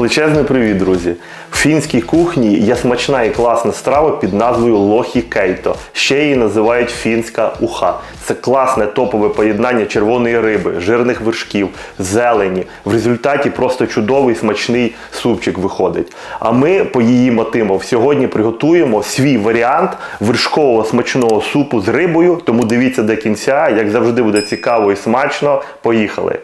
Величезний привіт, друзі! В фінській кухні є смачна і класна страва під назвою лохі кейто. Ще її називають фінська уха. Це класне топове поєднання червоної риби, жирних вершків, зелені. В результаті просто чудовий смачний супчик виходить. А ми по її мотивам сьогодні приготуємо свій варіант вершкового смачного супу з рибою. Тому дивіться до кінця, як завжди буде цікаво і смачно. Поїхали!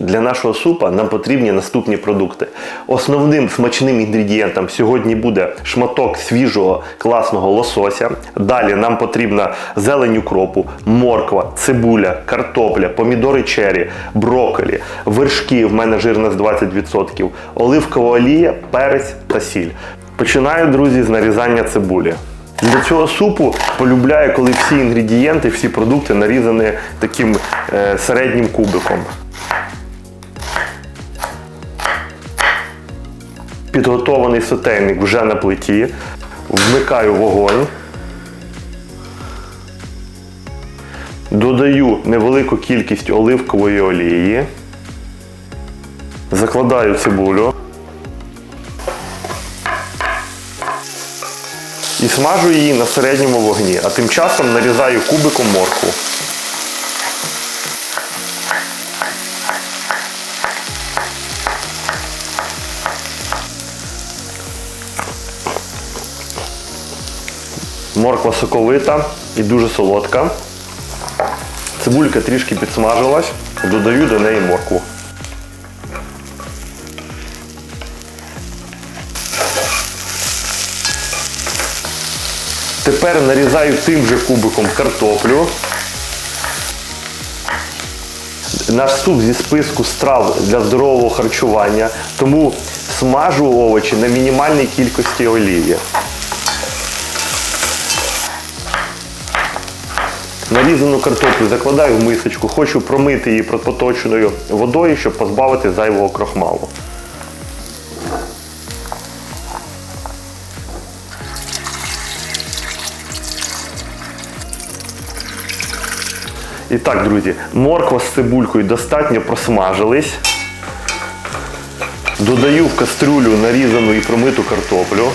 Для нашого супа нам потрібні наступні продукти. Основним смачним інгредієнтом сьогодні буде шматок свіжого класного лосося. Далі нам потрібна зелень укропу, морква, цибуля, картопля, помідори чері, брокколі, вершки, в мене жирність 20%, оливкова олія, перець та сіль. Починаю, друзі, з нарізання цибулі. Для цього супу полюбляю, коли всі інгредієнти, всі продукти нарізані таким е, середнім кубиком. Підготований сотейник вже на плиті. Вмикаю вогонь. Додаю невелику кількість оливкової олії. Закладаю цибулю. І смажу її на середньому вогні, а тим часом нарізаю кубиком моркву. Морква соковита і дуже солодка. Цибулька трішки підсмажилась, додаю до неї моркву. Тепер нарізаю тим же кубиком картоплю. Наш суп зі списку страв для здорового харчування, тому смажу овочі на мінімальній кількості олії. Нарізану картоплю закладаю в мисочку, хочу промити її проточною водою, щоб позбавити зайвого крохмалу. І так, друзі, морква з цибулькою достатньо просмажились. Додаю в кастрюлю нарізану і промиту картоплю.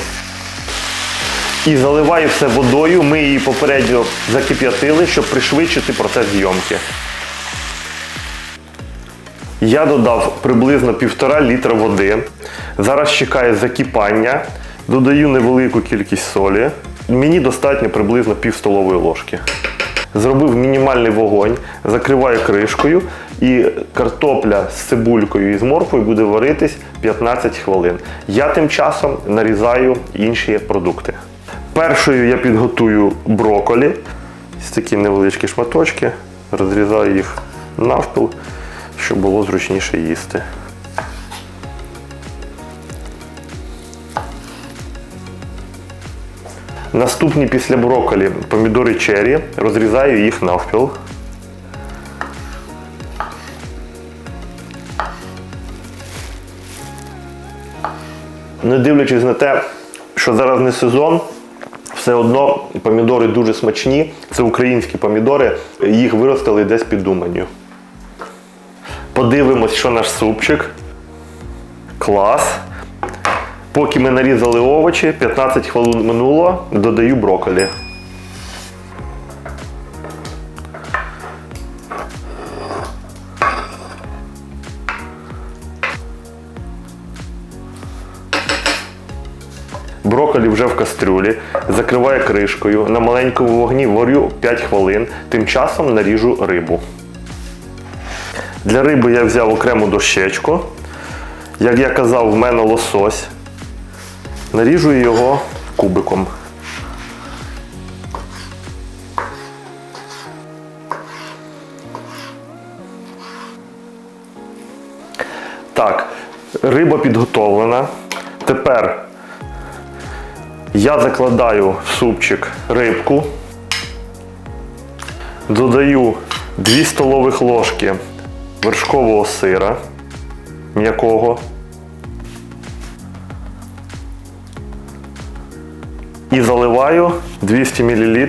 І заливаю все водою. Ми її попередньо закип'ятили, щоб пришвидшити процес зйомки. Я додав приблизно півтора літра води. Зараз чекаю закипання. Додаю невелику кількість солі. Мені достатньо приблизно пів столової ложки. Зробив мінімальний вогонь, закриваю кришкою і картопля з цибулькою і з морквою буде варитись 15 хвилин. Я тим часом нарізаю інші продукти. Першою я підготую брокколі. Ось такі невеличкі шматочки. Розрізаю їх навпіл, щоб було зручніше їсти. Наступні після брокколі помідори чері. Розрізаю їх навпіл. Не дивлячись на те, що зараз не сезон, все одно помідори дуже смачні. Це українські помідори, їх виростили десь під Думанню. Подивимось, що наш супчик. Клас. Поки ми нарізали овочі, 15 хвилин минуло, додаю брокколі. Брокколі вже в кастрюлі, закриваю кришкою, на маленькому вогні варю 5 хвилин, тим часом наріжу рибу. Для риби я взяв окрему дощечку. Як я казав, в мене лосось. Наріжу його кубиком. Так, риба підготовлена. Тепер я закладаю в супчик рибку, додаю 2 столових ложки вершкового сира м'якого. І заливаю 200 мл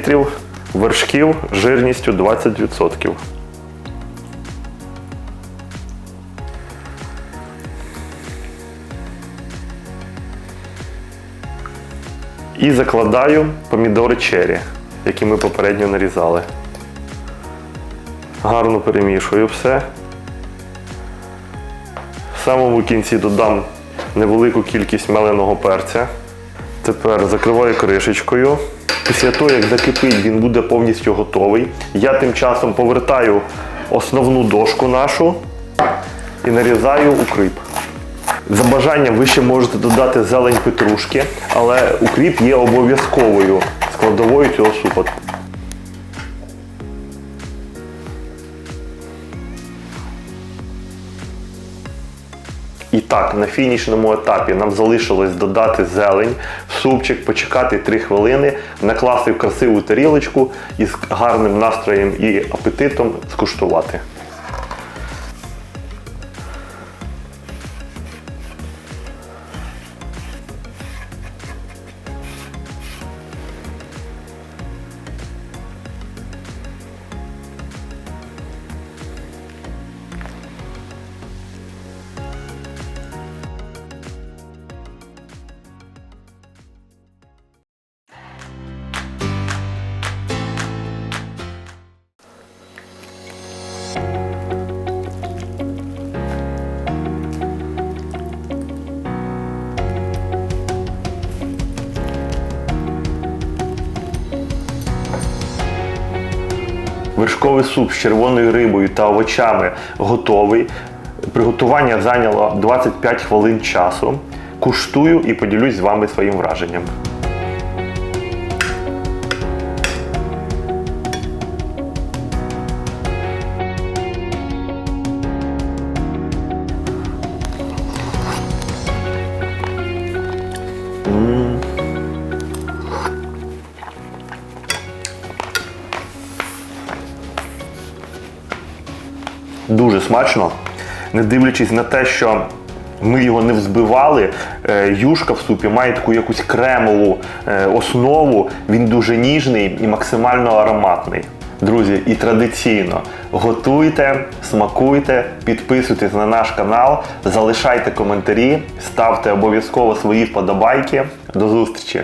вершків жирністю 20%. І закладаю помідори чері, які ми попередньо нарізали. Гарно перемішую все. В самому кінці додам невелику кількість меленого перця. Тепер закриваю кришечкою. Після того, як закипить, він буде повністю готовий. Я тим часом повертаю основну дошку нашу і нарізаю укрип. За бажанням ви ще можете додати зелень петрушки, але укріп є обов'язковою складовою цього супу. І так, на фінішному етапі нам залишилось додати зелень в супчик, почекати 3 хвилини, накласти в красиву тарілочку і з гарним настроєм і апетитом скуштувати. Вершковий суп з червоною рибою та овочами готовий. Приготування зайняло 25 хвилин часу. Куштую і поділюсь з вами своїм враженням. Дуже смачно, не дивлячись на те, що ми його не взбивали. е, Юшка в супі має таку якусь кремову е, основу. Він дуже ніжний і максимально ароматний. Друзі, і традиційно готуйте, смакуйте, підписуйтесь на наш канал, залишайте коментарі, ставте обов'язково свої вподобайки. До зустрічі!